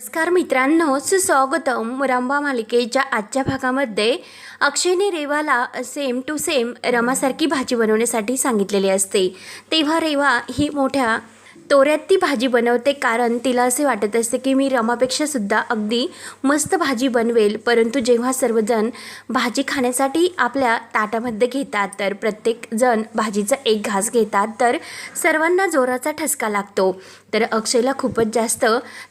नमस्कार मित्रांनो सुस्वागतम रंबा मालिकेच्या आजच्या भागामध्ये अक्षयने रेवाला सेम टू सेम रमासारखी भाजी बनवण्यासाठी सांगितलेली असते. तेव्हा रेवा ही मोठ्या तोऱ्यात ती भाजी बनवते कारण तिला असे वाटत असते की मी रमापेक्षासुद्धा अगदी मस्त भाजी बनवेल परंतु जेव्हा सर्वजण भाजी खाण्यासाठी आपल्या ताटामध्ये घेतात तर प्रत्येकजण भाजीचा एक घास घेतात तर सर्वांना जोराचा ठसका लागतो. तर अक्षयला खूपच जास्त.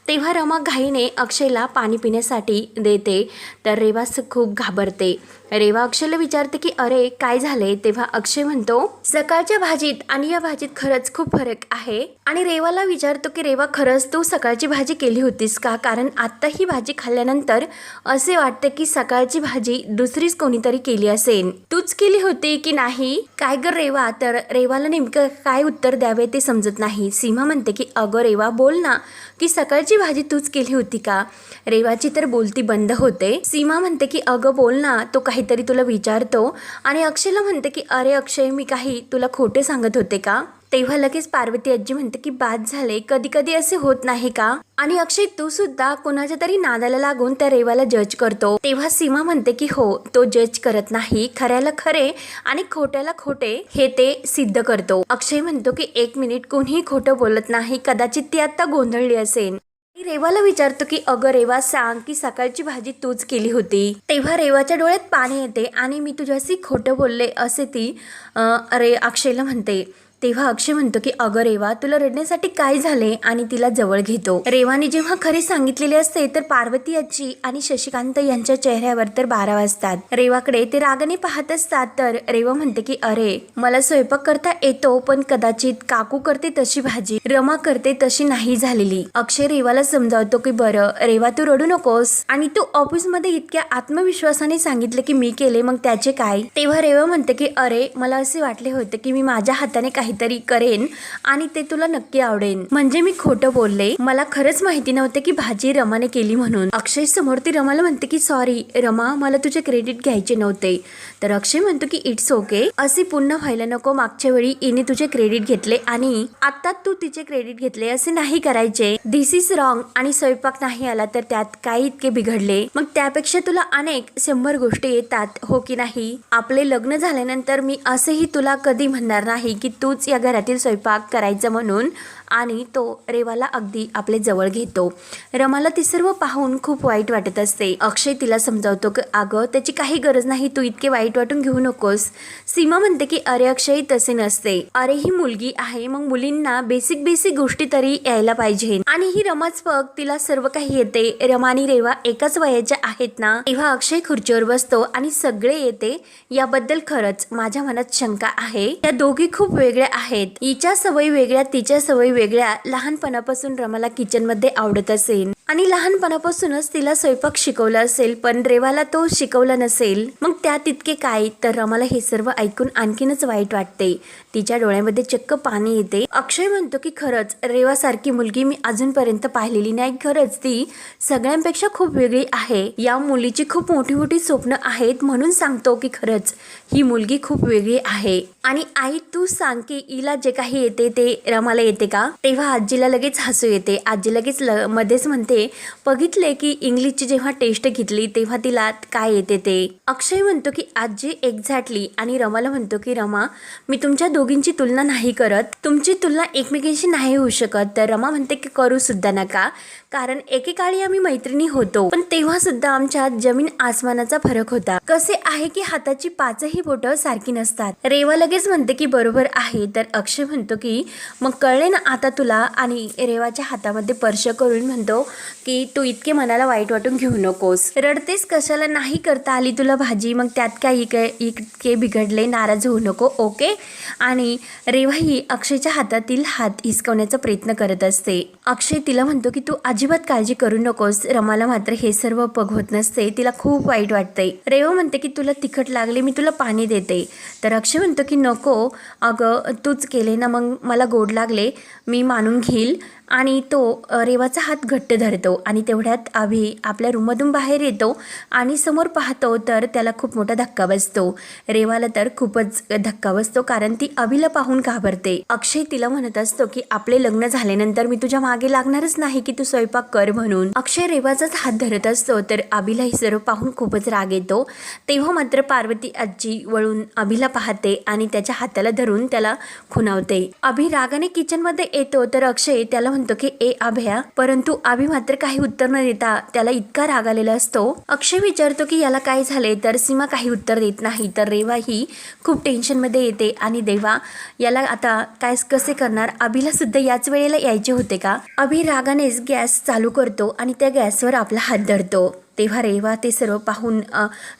तेव्हा रमा घाईने अक्षयला पाणी पिण्यासाठी देते. तर रेवा स- खूप घाबरते. रेवा अक्षयला विचारते की अरे काय झाले तेव्हा अक्षय म्हणतो सकाळच्या भाजीत आणि या भाजीत खरंच खूप फरक आहे. आणि रेवाला विचारतो की रेवा खरंच तू सकाळची भाजी केली होतीस का? कारण आत्ता ही भाजी खाल्ल्यानंतर असे वाटते की सकाळची भाजी दुसरीच कोणीतरी केली असेल. तूच केली होती की नाही? काय गर रेवा? तर रेवाला नेमकं काय उत्तर द्यावे ते समजत नाही. सीमा म्हणते की अगं अगं रेवा बोल ना. की सकाळची भाजी तूच केली होती का? रेवाची तर बोलती बंद होते. सीमा म्हणते की अगं बोल ना. तो काहीतरी तुला विचारतो. आणि अक्षयला म्हणते की अरे अक्षय मी काही तुला खोटे सांगत होते का? तेव्हा लगेच पार्वती आजी म्हणते की बाद झाले कधी कधी असे होत नाही का? आणि अक्षय तू सुद्धा कोणाच्या तरी नादाला लागून त्या रेवाला जज करतो. तेव्हा सीमा म्हणते की हो तो जज करत नाही. खऱ्याला खरे आणि खोट्याला खोटे हे ते सिद्ध करतो. अक्षय म्हणतो की एक मिनिट कोणीही खोटं बोलत नाही. कदाचित ती आता गोंधळली असेल. मी रेवाला विचारतो की अगं रेवा सांग की सकाळची भाजी तूच केली होती. तेव्हा रेवाच्या डोळ्यात पाणी येते आणि मी तुझ्याशी खोटं बोलले असे ती अरे अक्षयला म्हणते. तेव्हा अक्षय म्हणतो की अगं रेवा तुला रडण्यासाठी काय झाले आणि तिला जवळ घेतो. रेवाने जेव्हा खरे सांगितलेले असते तर पार्वती आजी आणि शशिकांत यांच्या चेहऱ्यावर तर बारा वाजतात. रेवाकडे ते रागाने पाहत असतात तर रेवा म्हणते की अरे मला स्वयंपाक करता येतो पण कदाचित काकू करते तशी भाजी रमा करते तशी नाही झालेली. अक्षय रेवाला समजावतो की बरं रेवा तू रडू नकोस. आणि तू ऑफिसमध्ये इतक्या आत्मविश्वासाने सांगितलं की मी केले मग त्याचे काय? तेव्हा रेवा म्हणते की अरे मला असे वाटले होते की मी माझ्या हाताने काहीतरी करेन आणि ते तुला नक्की आवडेल म्हणजे मी खोटं बोलले. मला खरंच माहिती नव्हते की भाजी रमाने केली म्हणून. अक्षय समोर ती रमाला म्हणते की सॉरी रमा मला तुझे क्रेडिट घ्यायचे नव्हते. तर अक्षय म्हणतो की इट्स ओके असे पुन्हा व्हायला नको. मागच्या वेळी इने तुझे क्रेडिट घेतले आणि आता तू तिचे क्रेडिट घेतले असे नाही करायचे. दिस इज रॉंग आणि स्वयंपाक नाही आला तर त्यात काही इतके बिघडले. मग त्यापेक्षा तुला अनेक शंभर गोष्टी येतात हो की नाही? आपले लग्न झाल्यानंतर मी असेही तुला कधी म्हणणार नाही की तू रोज या घरातील स्वयंपाक करायचं म्हणून आणि तो रेवाला अगदी आपले जवळ घेतो. रमाला ती सर्व पाहून खूप वाईट वाटत असते. अक्षय तिला समजावतो की अगं त्याची काही गरज नाही तू इतके वाईट वाटून घेऊ नकोस. सीमा म्हणते की अरे अक्षय तसे नसते. अरे ही मुलगी आहे मग मुलींना बेसिक बेसिक गोष्टी तरी यायला पाहिजे. आणि ही रमाच बघ तिला सर्व काही येते. रमा आणि रेवा एकाच वयाच्या आहेत ना तेव्हा अक्षय खुर्चीवर बसतो आणि सगळे येते याबद्दल खरंच माझ्या मनात शंका आहे. त्या दोघी खूप वेगळ्या आहेत. हिच्या सवयी वेगळ्या तिच्या सवयी वेगळ्या लहानपणापासून रमाला किचनमध्ये आवडत असेल. आणि लहानपणापासूनच तिला स्वयंपाक शिकवला असेल पण रेवाला तो शिकवला नसेल. मग त्यात इतके काय? तर रमाला हे सर्व ऐकून आणखीनच वाईट वाटते. तिच्या डोळ्यामध्ये चक्क पाणी येते. अक्षय म्हणतो की खरंच रेवासारखी मुलगी मी अजूनपर्यंत पाहिलेली नाही. खरंच ती सगळ्यांपेक्षा खूप वेगळी आहे. या मुलीची खूप मोठी मोठी स्वप्न आहेत म्हणून सांगतो की खरंच ही मुलगी खूप वेगळी आहे. आणि आई तू सांग की हिला जे काही येते ते रमाला येते का? तेव्हा आजीला लगेच हसू येते. आजी लगेच ल मध्येच म्हणते बघितले की इंग्लिशची जेव्हा टेस्ट घेतली तेव्हा तिला काय येते ते? अक्षय म्हणतो की आजी एक्झॅक्टली आणि रमाला म्हणतो की रमा मी तुमच्या दोघींची तुलना नाही करत. तुमची तुलना एकमेकींशी नाही होऊ शकत. तर रमा म्हणते की करू सुद्धा नका. कारण एकेकाळी आम्ही मैत्रिणी होतो. पण तेव्हा सुद्धा आमच्यात जमीन आसमानाचा फरक होता. कसे आहे की हाताची पाचही बोटं सारखी नसतात. रेवा लगेच म्हणते की बरोबर आहे. तर अक्षय म्हणतो की मग कळले ना आता तुला? आणि रेवाच्या हातामध्ये स्पर्श करून म्हणतो की तू इतके मनाला वाईट वाटून घेऊ नकोस. रडतेस कशाला? नाही करता आली तुला भाजी मग त्यात काय इक इतके बिघडले नाराज होऊ नको ओके? आणि रेवा ही अक्षयच्या हातातील हात हिसकवण्याचा प्रयत्न करत असते. अक्षय तिला म्हणतो की तू अजिबात काळजी करू नकोस. रमाला मात्र हे सर्व बघवत नसते. तिला खूप वाईट वाटते रेवा म्हणते की तुला तिखट लागले मी तुला पाणी देते. तर अक्षय म्हणतो की नको. अगं तूच केले ना मग मला गोड लागले मी मानून घेईल. आणि तो रेवाचा हात घट्ट धरतो आणि तेवढ्यात अभि आपल्या रूममधून बाहेर येतो आणि समोर पाहतो तर त्याला खूप मोठा धक्का बसतो. रेवाला तर खूपच धक्का बसतो कारण ती अभिला पाहून घाबरते. अक्षय तिला म्हणत असतो की आपले लग्न झाल्यानंतर मी तुझ्या मागे लागणारच नाही की तू स्वयंपाक कर म्हणून. अक्षय रेवाचाच हात धरत असतो तर अभिला हे सर्व पाहून खूपच राग येतो. तेव्हा मात्र पार्वती आजी वळून अभिला पाहते आणि त्याच्या हाताला धरून त्याला खुनावते अभि रागाने किचनमध्ये येतो तर अक्षय त्याला म्हणतो की ए अभया परंतु आभी मात्र काही उत्तर न देता त्याला इतका राग आलेला असतो. अक्षय विचारतो की याला काय झाले तर सीमा काही उत्तर देत नाही. तर रेवा ही खूप टेन्शनमध्ये येते आणि देवा याला आता काय कसे करणार? अभिला सुद्धा याच वेळेला यायचे होते का? अभि रागानेच गॅस चालू करतो आणि त्या गॅसवर आपला हात धरतो. तेव्हा रेवा ते सर्व पाहून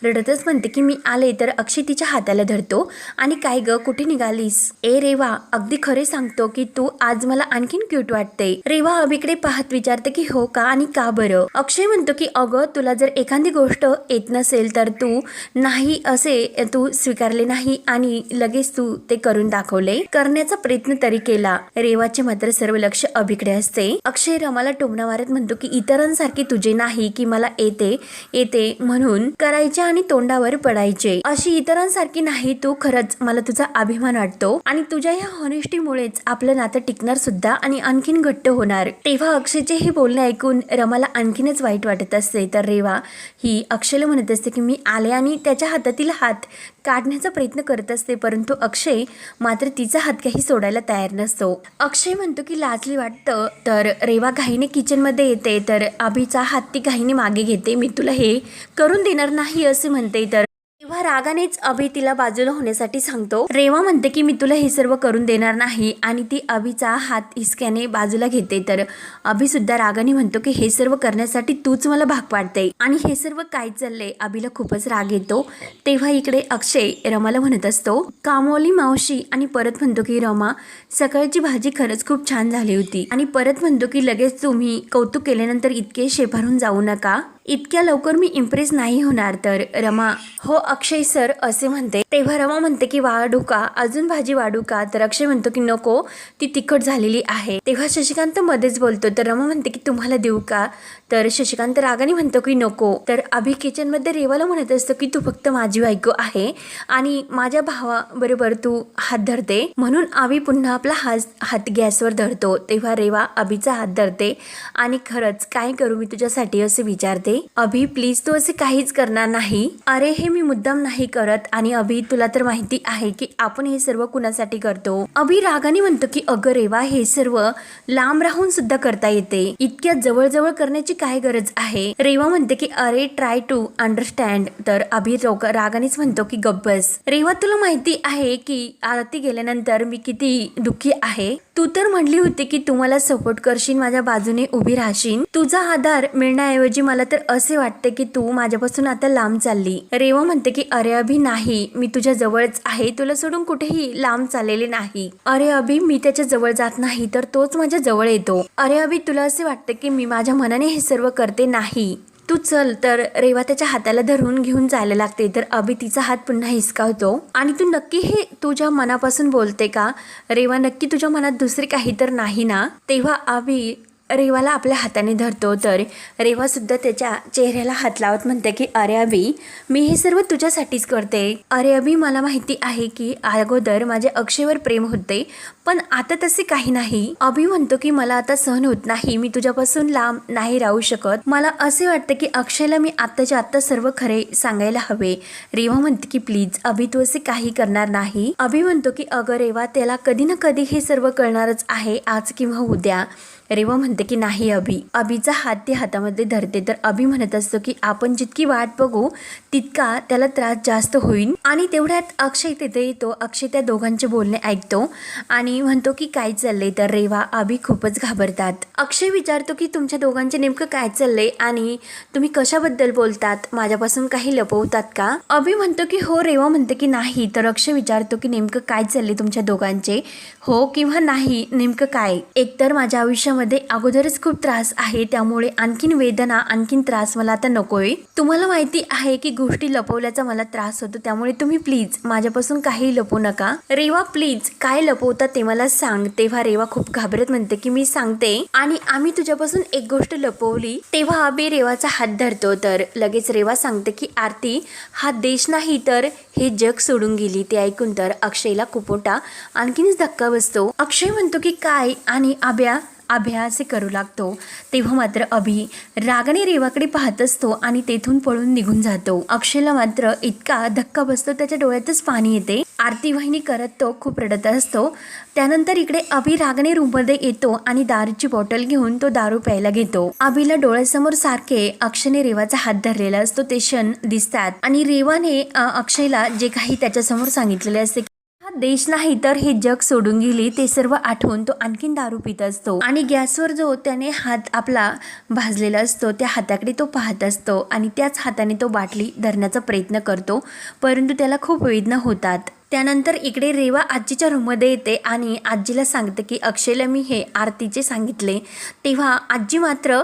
रडतच म्हणते की मी आले तर अक्षय तिच्या हाताला धरतो. आणि काय ग कुठे निघालीस? ए रेवा अगदी खरे सांगतो की तू आज मला आणखीन क्यूट वाटते. रेवा अभिकडे पाहत विचारते की हो का आणि का बरं? अक्षय म्हणतो की अगं तुला जर एखादी गोष्ट येत नसेल तर तू नाही असे तू स्वीकारले नाही आणि लगेच तू ते करून दाखवले. करण्याचा प्रयत्न तरी केला. रेवाचे मात्र सर्व लक्ष अभिकडे असते. अक्षय रमाला टोमणा मारत म्हणतो की इतरांसारखी तुझे नाही की मला येते. येते म्हणून करायचे आणि तोंडावर पडायचे. अशी इतरांसारखी नाही तू खरंच मला तुझा अभिमान वाटतो. आणि तुझ्या या हॉनेस्टीमुळेच आपलं नातं टिकणार सुद्धा आणि आणखीन घट्ट होणार. तेव्हा अक्षयचे हे बोलणे ऐकून रमाला आणखीनच वाईट वाटत असते तर रेवा ही अक्षयला म्हणत असते की मी आले आणि त्याच्या हातातील हात काढण्याचा प्रयत्न करत असते परंतु अक्षय मात्र तिचा हात काही सोडायला तयार नसतो. अक्षय म्हणतो की लाजली वाटतं. तर रेवा घाईने किचनमध्ये येते. तर अभिचा हात ती घाईने मागे घेते. मी तुला हे करून देणार नाही असे म्हणते. तर तेव्हा रागानेच अभि तिला बाजूला होण्यासाठी सांगतो. रेवा म्हणते की मी तुला हे सर्व करून देणार नाही आणि ती अभिचा हात हिसक्याने बाजूला घेते. तर अभि सुद्धा रागाने म्हणतो की हे सर्व करण्यासाठी तूच मला भाग पाडते. आणि हे सर्व काय चाललंय? अभिला खूपच राग येतो. तेव्हा इकडे अक्षय रमाला म्हणत असतो कामोली मावशी आणि परत म्हणतो की रमा सकाळची भाजी खरंच खूप छान झाली होती. आणि परत म्हणतो की लगेच तुम्ही कौतुक केल्यानंतर इतके शेफारून जाऊ नका. इतक्या लवकर मी इम्प्रेस नाही होणार तर. रमा हो अक्षय सर असे म्हणते. तेव्हा रमा म्हणते की वाढू का अजून भाजी वाढू का? तर अक्षय म्हणतो की नको. ती तिखट झालेली आहे. तेव्हा शशिकांत मध्येच बोलतो. तर रमा म्हणते की तुम्हाला देऊ का? तर शशिकांत रागाने म्हणतो की नको. तर अभि किचनमध्ये रेवाला म्हणत असतो की तू फक्त माझी बायको आहे आणि माझ्या भावाबरोबर तू हात धरते. म्हणून अभि पुन्हा आपला हात हात गॅसवर धरतो. तेव्हा रेवा अभिचा हात धरते आणि खरंच काय करू मी तुझ्यासाठी? असे विचारते. अभि प्लीज तू असे काहीच करणार नाही. अरे हे मी मुद्दाम नाही करत आणि अभि तुला तर माहिती आहे की आपण हे सर्व कुणासाठी करतो. अभि रागाने म्हणतो की अगं रेवा हे सर्व लांब राहून सुद्धा करता येते. इतक्या जवळजवळ करण्याची काय गरज आहे? रेवा म्हणते की अरे ट्राय टू अंडरस्टँड तर अभि रागानेच म्हणतो की गब्बस रेवा तुला माहिती आहे की आरती गेल्यानंतर मी किती दुःखी आहे? तू तर म्हणली होती की तू मला सपोर्ट करशील माझ्या बाजूने उभी राहशील. तुझा आधार मिळण्याऐवजी मला तर असे वाटते की तू माझ्यापासून आता लांब चालली. रेवा म्हणते की अरे अभि नाही. मी तुझ्या जवळच आहे. तुला सोडून कुठेही लांब चाललेले नाही. अरे अभि मी त्याच्याजवळ जात नाही तर तोच माझ्या जवळ येतो. अरे अभि तुला असे वाटते की मी माझ्या मनाने हे सर्व करते नाही? तू चल तर रेवा त्याच्या हाताला धरून घेऊन जायला लागते. तर अभि तिचा हात पुन्हा हिसकावतो. आणि तू नक्की हे तुझ्या मनापासून बोलते का? रेवा नक्की तुझ्या मनात दुसरे काही तर नाही ना? तेव्हा अभि रेवाला आपल्या हाताने धरतो. तर रेवा सुद्धा त्याच्या चेहऱ्याला हात लावत म्हणते की अरे अभि मी हे सर्व तुझ्यासाठीच करते. अरे अभि मला माहिती आहे की अगोदर माझे अक्षयवर प्रेम होते. पण आता तसे काही नाही. अभि म्हणतो की मला आता सहन होत नाही. मी तुझ्यापासून लांब नाही राहू शकत. मला असे वाटतं की अक्षयला मी आत्ताच्या आत्ता सर्व खरे सांगायला हवे. रेवा म्हणते की प्लीज अभि तू असे काही करणार नाही. अभि म्हणतो की अगं रेवा त्याला कधी ना कधी हे सर्व कळणारच आहे. आज किंवा उद्या. रेवा म्हणते की नाही अभि. अभिचा हात ते हातामध्ये धरते. तर अभि म्हणत असतो की आपण जितकी वाट बघू तितका त्याला त्रास जास्त होईल. आणि तेवढ्यात अक्षय तिथे येतो. अक्षय त्या दोघांचे बोलणे ऐकतो. आणि म्हणतो की काय चाललंय तर रेवा अभि खूपच घाबरतात. अक्षय विचारतो की तुमच्या दोघांचे नेमकं काय चाललंय आणि तुम्ही कशाबद्दल बोलतात? माझ्यापासून काही लपवतात का? अभि म्हणतो की हो रेवा म्हणते की नाही. तर अक्षय विचारतो की नेमकं काय चाललंय तुमच्या दोघांचे? हो किंवा नाही नेमकं काय? एकतर माझ्या आयुष्यामध्ये अगोदरच खूप त्रास आहे त्यामुळे आणखीन वेदना आणखीन त्रास मला आता नकोय. तुम्हाला माहिती आहे की गोष्टी लपवल्याचा मला त्रास होतो त्यामुळे तुम्ही प्लीज माझ्यापासून काही लपवू नका. रेवा प्लीज काय लपवता ते ते मला सांग तेव्हा रेवा खूप घाबरत म्हणते की मी सांगते. आणि आम्ही तुझ्यापासून एक गोष्ट लपवली. तेव्हा अभि रेवाचा हात धरतो. तर लगेच रेवा सांगते की आरती हा देश नाही तर हे जग सोडून गेली. ते ऐकून तर अक्षयला कुपोटा आणखीनच धक्का बसतो. अक्षय म्हणतो की काय? आणि आभ्या अभ्या असे करू लागतो. तेव्हा मात्र अभि रागाने रेवाकडे पाहत असतो आणि तेथून पळून निघून जातो. अक्षयला मात्र इतका धक्का बसतो त्याच्या डोळ्यातच पाणी येते. आरती वाहिनी करत तो खूप रडत असतो. त्यानंतर इकडे अभि रागाने रूममध्ये येतो आणि दारूची बॉटल घेऊन तो दारू प्यायला घेतो. अभिला डोळ्यासमोर सारखे अक्षयने रेवाचा हात धरलेला असतो. ते क्षण दिसतात. आणि रेवाने अक्षयला जे काही त्याच्यासमोर सांगितलेले असते देश नाही तर हे जग सोडून गेली ते सर्व आठवून तो आणखीन दारू पित असतो. आणि गॅसवर जो त्याने हात आपला भाजलेला असतो त्या हाताकडे तो पाहत असतो आणि त्याच हाताने तो बाटली धरण्याचा प्रयत्न करतो परंतु त्याला खूप वेदना होतात. त्यानंतर इकडे रेवा आजीच्या रूममध्ये येते आणि आजीला सांगते की अक्षयला मी हे आरतीचे सांगितले. तेव्हा आजी मात्र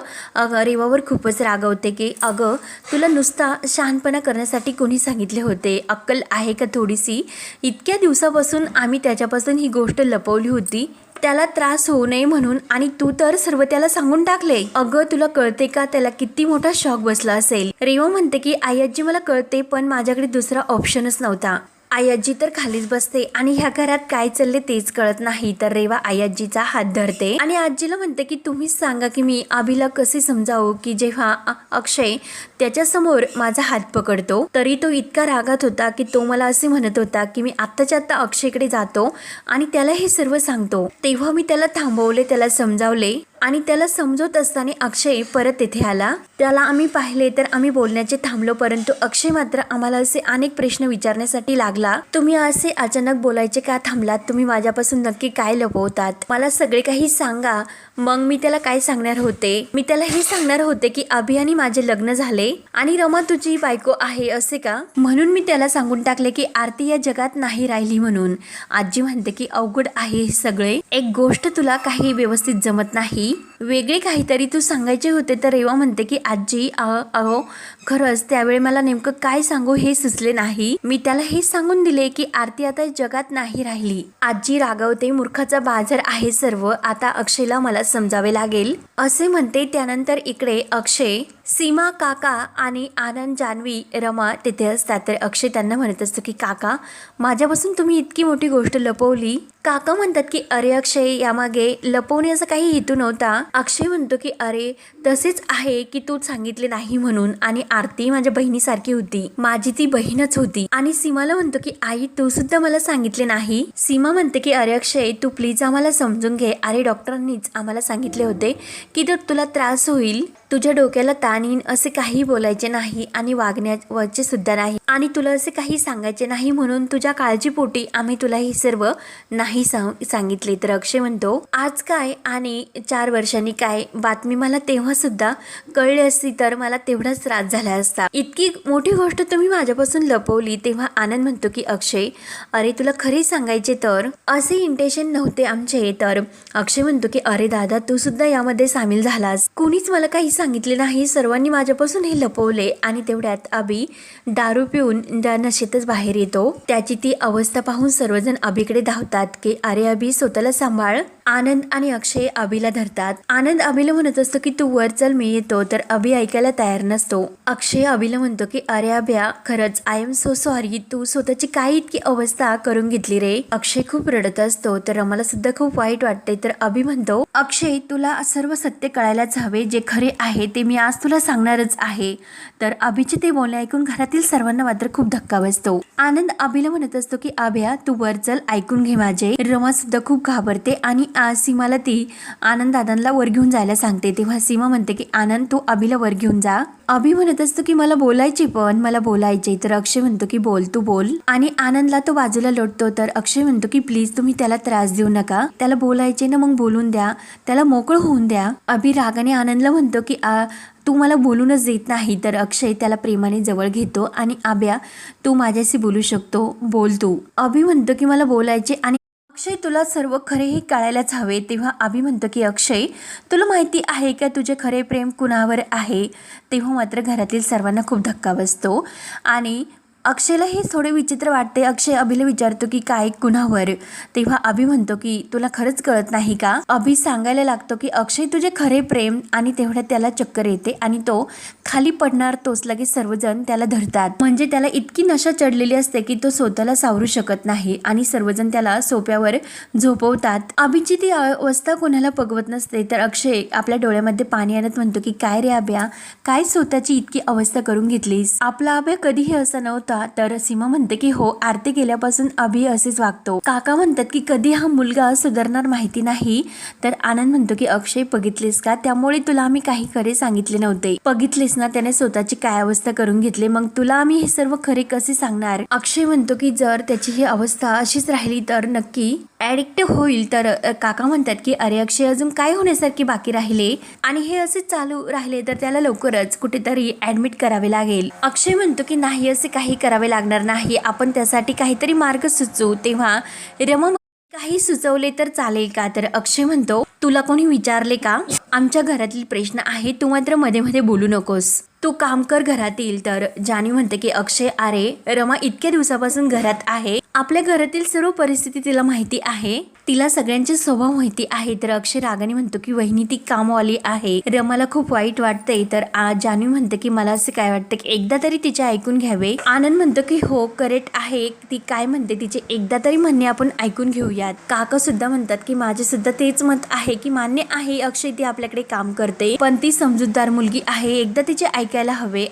रेवावर खूपच रागवते की अगं तुला नुसता शहाणपणा करण्यासाठी कोणी सांगितले होते? अक्कल आहे का थोडीशी? इतक्या दिवसापासून आम्ही त्याच्यापासून ही गोष्ट लपवली होती. त्याला त्रास होऊ नये म्हणून आणि तू तर सर्व त्याला सांगून टाकले. अगं तुला कळते का? त्याला किती मोठा शॉक बसला असेल. रेवा म्हणते की आई आजी मला कळते पण माझ्याकडे दुसरा ऑप्शनच नव्हता. आयाजी तर खालीच बसते आणि ह्या घरात काय चालले तेच कळत नाही. तर रेवा आयाजीचा हात धरते आणि आजीला म्हणते की तुम्हीच सांगा की मी आबीला कसे समजावू की जेव्हा अक्षय त्याच्यासमोर माझा हात पकडतो तरी तो इतका रागात होता की तो मला असे म्हणत होता की मी आत्ताच्या आत्ता अक्षयकडे जातो आणि त्याला हे सर्व सांगतो. तेव्हा मी त्याला थांबवले त्याला समजावले आणि त्याला समजवत असताना अक्षय परत तेथे आला. त्याला आम्ही पाहिले तर आम्ही बोलण्याचे थांबलो परंतु अक्षय मात्र आम्हाला असे अनेक प्रश्न विचारण्यासाठी लागला. तुम्ही असे अचानक बोलायचे का थांबलात? तुम्ही माझ्यापासून नक्की काय लपवतात? मला सगळे काही सांगा. मग मी त्याला काय सांगणार होते? मी त्याला हे सांगणार होते की अभियानी माझे लग्न झाले आणि रमा तुझी बायको आहे असे का? म्हणून मी त्याला सांगून टाकले की आरती या जगात नाही राहिली म्हणून. आजी म्हणते की अवघड आहे हे सगळे. एक गोष्ट तुला काही व्यवस्थित जमत नाही. वेगळे काहीतरी तू सांगायचे होते तर रेवा म्हणते की आजी अ- अहो खरंच त्यावेळी मला नेमकं काय सांगू हे सुचले नाही. मी त्याला हे सांगून दिले की आरती आता जगात नाही राहिली. आजी रागवते मूर्खाचा बाजार आहे सर्व. आता अक्षयला मला समजावे लागेल. असे म्हणते. त्यानंतर इकडे अक्षय सीमा काका आणि आनंद जान्हवी रमा तिथे असतात. तर अक्षय त्यांना म्हणत असतो की काका माझ्यापासून तुम्ही इतकी मोठी गोष्ट लपवली. काका म्हणतात की अरे अक्षय यामागे लपवण्याचा काही हेतू नव्हता. अक्षय म्हणतो की अरे तसेच आहे की तू सांगितले नाही म्हणून आणि आरती माझ्या बहिणीसारखी होती. माझी ती बहीणच होती. आणि सीमाला म्हणतो की आई तू सुद्धा मला सांगितले नाही. सीमा म्हणते की अरे अक्षय तू प्लीज आम्हाला समजून घे. अरे डॉक्टरांनीच आम्हाला सांगितले होते की जर तुला त्रास होईल तुझ्या डोक्याला ताण आणि असे काही बोलायचे नाही आणि वागण्याचे सुद्धा नाही. आणि तुला असे काही सांगायचे नाही म्हणून तुझ्या काळजीपोटी आम्ही तुला हे सर्व नाही सांगितले तर अक्षय म्हणतो आज काय आणि चार वर्षांनी काय? बातमी मला तेव्हा सुद्धा कळली असती तर मला तेवढाच त्रास झाला असता. इतकी मोठी गोष्ट तुम्ही माझ्यापासून लपवली तेव्हा आनंद म्हणतो की अक्षय अरे तुला खरे सांगायचे तर? असे इंटेन्शन नव्हते आमचे. तर अक्षय म्हणतो की अरे दादा तू सुद्धा यामध्ये सामील झालास. कुणीच मला काही सांगितले नाही. सर्वांनी माझ्यापासून हे लपवले आणि तेवढ्यात अभि दारू पिऊन त्या नशेतच बाहेर येतो. त्याची ती अवस्था पाहून सर्वजण अभिकडे धावतात की अरे अभि स्वतःला सांभाळ. आनंद आणि अक्षय अभिला धरतात. आनंद अभिला म्हणत असतो की तू वर चल मी येतो. तर अभि ऐकायला तयार नसतो. अक्षय अभिला म्हणतो की अरे अभ्या खरंच आय एम सो सॉरी तू स्वतःची काय इतकी अवस्था करून घेतली रे? अक्षय खूप रडत असतो. तर आम्हाला सुद्धा खूप वाईट वाटते. तर अभि म्हणतो अक्षय तुला सर्व सत्य कळायलाच हवे. जे खरे आहे ते मी आज तुला सांगणारच आहे. तर अभिचे ते बोलणे ऐकून घरातील सर्वांना मात्र खूप धक्का बसतो. आनंद अभिला म्हणत असतो की अभ्या तू वर चल ऐकून घे माझे. रमा सुद्धा खूप घाबरते आणि आज सीमाला ती आनंद दादांना वर घेऊन जायला सांगते. तेव्हा सीमा म्हणते की आनंद तू अभिला वर घेऊन जा. अभि म्हणत असतो की मला बोलायचे पण मला बोलायचे. तर अक्षय म्हणतो की बोल तू बोल. आणि आनंदला तो बाजूला लोटतो. तर अक्षय म्हणतो की प्लीज तुम्ही त्याला त्रास देऊ नका. त्याला बोलायचे ना मग बोलून द्या. त्याला मोकळं होऊन द्या. अभि रागाने आनंदला म्हणतो की आ, तू मला बोलूनच देत नाही तर अक्षय त्याला प्रेमाने जवळ घेतो आणि आब्या तू माझ्याशी बोलू शकतो बोल तू. अभि म्हणतो की मला बोलायचे आणि अक्षय तुला सर्व खरेही कळायलाच हवे तेव्हा अभि म्हणतो की अक्षय तुला माहिती आहे का तुझे खरे प्रेम कुणावर आहे? तेव्हा मात्र घरातील सर्वांना खूप धक्का बसतो आणि अक्षयला हे थोडे विचित्र वाटते. अक्षय अभिला विचारतो की काय कुणावर? तेव्हा अभि म्हणतो की तुला खरंच कळत नाही का? अभि सांगायला लागतो की अक्षय तुझे खरे प्रेम आणि तेवढ्या त्याला चक्कर येते आणि तो खाली पडणार तोच लगेच सर्वजण त्याला धरतात. म्हणजे त्याला इतकी नशा चढलेली असते की तो स्वतःला सावरू शकत नाही आणि सर्वजण त्याला सोप्यावर झोपवतात. अभिची ती अवस्था कोणाला पगवत नसते. तर अक्षय आपल्या डोळ्यामध्ये पाणी आणत म्हणतो की काय रे अभ्या? काय स्वतःची इतकी अवस्था करून घेतलीस? आपला अभ्या कधीही असा नव्हता. तर सीमा म्हणते की हो आरती गेल्यापासून अभि असेच वागतो. काका म्हणतात की कधी हा मुलगा सुधारणार माहिती नाही. तर आनंद म्हणतो की अक्षय बघितलेस का? त्यामुळे तुला आम्ही काही खरे सांगितले नव्हते. बघितलेस ना त्याने स्वतःची काय अवस्था करून घेतली. मग तुला आम्ही हे सर्व खरे कसे सांगणार? अक्षय म्हणतो की जर त्याची ही अवस्था अशीच राहिली तर नक्की ऍडिक्ट होईल. तर काका म्हणतात की अरे अक्षय अजून काय होण्यासारखे बाकी राहिले? आणि हे असे चालू राहिले तर त्याला लवकरच कुठेतरी ऍडमिट करावे लागेल. अक्षय म्हणतो की नाही असे काही करावे लागणार नाही. आपण त्यासाठी काहीतरी मार्ग सुचवू. तेव्हा रमा काही सुचवले तर चालेल का? तर अक्षय म्हणतो तुला कोणी विचारले का? आमच्या घरातील प्रश्न आहे तू मात्रमध्ये मध्ये बोलू नकोस. तू काम कर घरातील. तर जानी म्हणते की अक्षय अरे रमा इतक्या दिवसापासून घरात आहे. आपल्या घरातील सर्व परिस्थिती तिला माहिती आहे. तिला सगळ्यांचे स्वभाव माहिती आहे. तर अक्षय रागाने म्हणतो की वहिनी ती कामवाली आहे. रमाला खूप वाईट वाटतंय. तर आ- जानवी म्हणते की मला असं काय वाटतं की एकदा तरी तिचे ऐकून घ्यावे. आनंद म्हणतो की हो करेक्ट आहे. ती काय म्हणते तिचे एकदा तरी म्हणणे आपण ऐकून घेऊयात. काका सुद्धा म्हणतात की माझे सुद्धा तेच मत आहे की मान्य आहे. अक्षय ती आपल्याकडे काम करते. पण ती समजूतदार मुलगी आहे. एकदा तिचे ऐकायला हवे.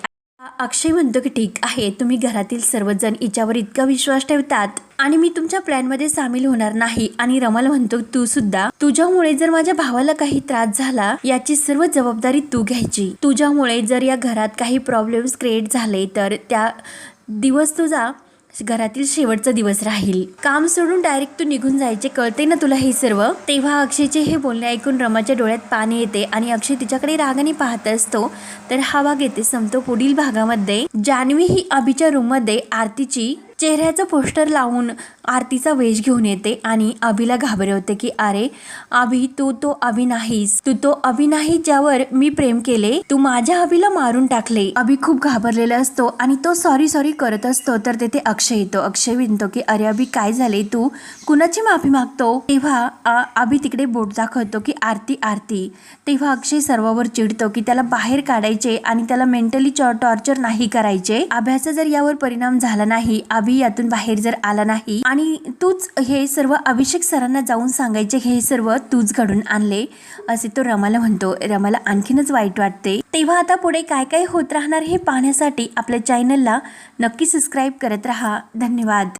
अक्षय म्हणतो की ठीक आहे तुम्ही घरातील सर्वजण हिच्यावर इतका विश्वास ठेवतात आणि मी तुमच्या प्लॅनमध्ये सामील होणार नाही आणि रमल म्हणतो तू सुद्धा तुझ्यामुळे जर माझ्या भावाला काही त्रास झाला याची सर्व जबाबदारी तू घ्यायची. तुझ्यामुळे जर या घरात काही प्रॉब्लेम्स क्रिएट झाले तर त्या दिवस तुझा घरातील शेवटचा दिवस राहील. काम सोडून डायरेक्ट तू निघून जायचे कळते ना तुला हे सर्व? तेव्हा अक्षयचे हे बोलणे ऐकून रमाच्या डोळ्यात पाणी येते आणि अक्षय तिच्याकडे रागाने पाहत असतो. तर हा भाग येते संपतो पुढील भागामध्ये. जान्हवी ही अभिच्या रूममध्ये आरतीची चेहऱ्याचं पोस्टर लावून आरतीचा वेश घेऊन येते आणि अभिला घाबरवते की अरे अभि तू तो अभि नाहीस. तू तो अभि नाही ज्यावर मी प्रेम केले. तू माझ्या अभिला मारून टाकले. अभि खूप घाबरलेला असतो आणि तो सॉरी सॉरी करत असतो. तर तेथे अक्षय येतो. अक्षय विनतो की अरे अभि काय झाले? तू कुणाची माफी मागतो? तेव्हा अभि तिकडे बोट दाखवतो की आरती आरती. तेव्हा अक्षय सर्वावर चिडतो की त्याला बाहेर काढायचे आणि त्याला मेंटली टॉर्चर नाही करायचे. अभ्याचा जर यावर परिणाम झाला नाही अभि यातून बाहेर जर आला नाही. आणि तूच हे सर्व अभिषेक सरांना जाऊन सांगायचे हे सर्व तूच घडून आणले. असे तो रमाला म्हणतो. रमाला आणखीनच वाईट वाटते. तेव्हा आता पुढे काय काय होत राहणार हे पाहण्यासाठी आपल्या चॅनलला नक्की सबस्क्राईब करत राहा. धन्यवाद.